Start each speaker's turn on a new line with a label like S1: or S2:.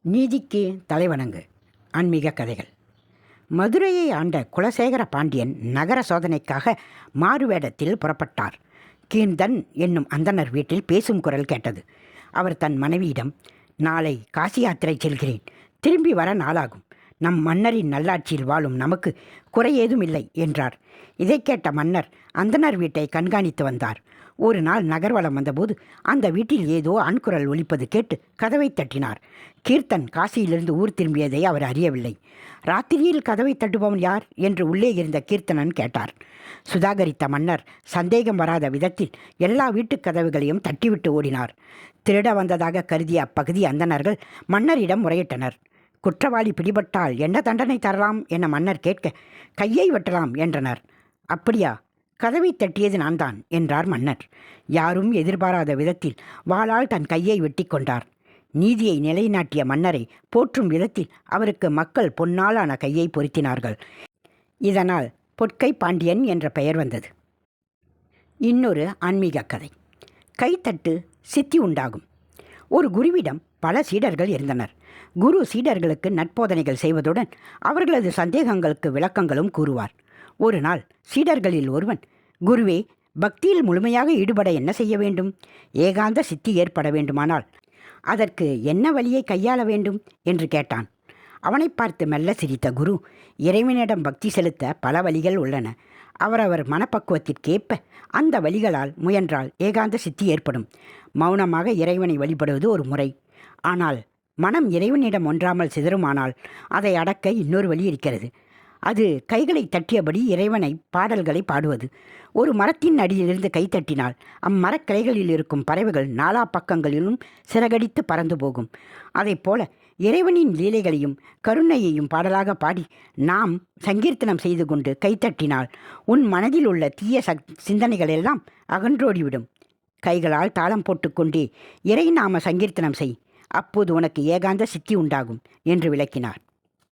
S1: நீதிக்கு தலைவணங்கு. ஆன்மீக கதைகள். மதுரையை ஆண்ட குலசேகர பாண்டியன் நகர சோதனைக்காக மாறுவேடத்தில் புறப்பட்டார். கீர்தன் என்னும் அந்தணர் வீட்டில் பேசும் குரல் கேட்டது. அவர் தன் மனைவியிடம் நாளை காசி யாத்திரை செல்கிறேன். திரும்பி வர நாளாகும். நம் மன்னரின் நல்லாட்சியில் வாழும் நமக்கு குறையேதும் இல்லை என்றார். இதைக் கேட்ட மன்னர் அந்தணர் வீட்டை கண்காணித்து வந்தார். ஒரு நாள் நகர்வலம் வந்தபோது அந்த வீட்டில் ஏதோ ஆண்குரல் ஒலிப்பது கேட்டு கதவை தட்டினார். கீர்த்தன் காசியிலிருந்து ஊர் திரும்பியதை அவர் அறியவில்லை. ராத்திரியில் கதவை தட்டுபவன் யார்? என்று உள்ளே இருந்த கீர்த்தனன் கேட்டார். சுதாகரித்த மன்னர் சந்தேகம் வராத விதத்தில் எல்லா வீட்டுக் கதவுகளையும் தட்டிவிட்டு ஓடினார். திருட வந்ததாக கருதிய அப்பகுதி அந்தணர்கள் மன்னரிடம் முறையிட்டனர். குற்றவாளி பிடிபட்டால் என்ன தண்டனை தரலாம் என மன்னர் கேட்க கையை வெட்டலாம் என்றனர். அப்படியா? கதவை தட்டியது நான் தான் என்றார் மன்னர். யாரும் எதிர்பாராத விதத்தில் வாளால் தன் கையை வெட்டி கொண்டார். நீதியை நிலைநாட்டிய மன்னரை போற்றும் விதத்தில் அவருக்கு மக்கள் பொன்னாலான கையை பொருத்தினார்கள். இதனால் பொற்கை பாண்டியன் என்ற பெயர் வந்தது. இன்னொரு ஆன்மீக கதை. கைத்தட்டு சித்தி உண்டாகும். ஒரு குருவிடம் பல சீடர்கள் இருந்தனர். குரு சீடர்களுக்கு நட்போதனைகள் செய்வதுடன் அவர்களது சந்தேகங்களுக்கு விளக்கங்களும் கூறுவார். ஒரு நாள் சீடர்களில் ஒருவன் குருவே பக்தியில் முழுமையாக ஈடுபட என்ன செய்ய வேண்டும்? ஏகாந்த சித்தி ஏற்பட வேண்டுமானால் அதற்கு என்ன வழியை கையாள வேண்டும்? என்று கேட்டான். அவனை பார்த்து மெல்ல சிரித்த குரு இறைவனிடம் பக்தி செலுத்த பல வழிகள் உள்ளன. அவரவர் மனப்பக்குவத்திற்கேற்ப அந்த வழிகளால் முயன்றால் ஏகாந்த சித்தி ஏற்படும். மௌனமாக இறைவனை வழிபடுவது ஒரு முறை. ஆனால் மனம் இறைவனிடம் ஒன்றாமல் சிதறுமானால் அதை அடக்க இன்னொரு வழி இருக்கிறது. அது கைகளை தட்டியபடி இறைவனை பாடல்களை பாடுவது. ஒரு மரத்தின் அடியிலிருந்து கை தட்டினால் அம்மரக்கிளைகளில் இருக்கும் பறவைகள் நாலா பக்கங்களிலும் சிறகடித்து பறந்து போகும். அதைப்போல இறைவனின் லீலைகளையும் கருணையையும் பாடலாக பாடி நாம் சங்கீர்த்தனம் செய்து கொண்டு கைத்தட்டினால் உன் மனதில் உள்ள தீய சக் சிந்தனைகளெல்லாம் அகன்றோடிவிடும். கைகளால் தாளம் போட்டுக்கொண்டே இறை நாம சங்கீர்த்தனம் செய். அப்போது உனக்கு ஏகாந்த சித்தி உண்டாகும் என்று விளக்கினார்.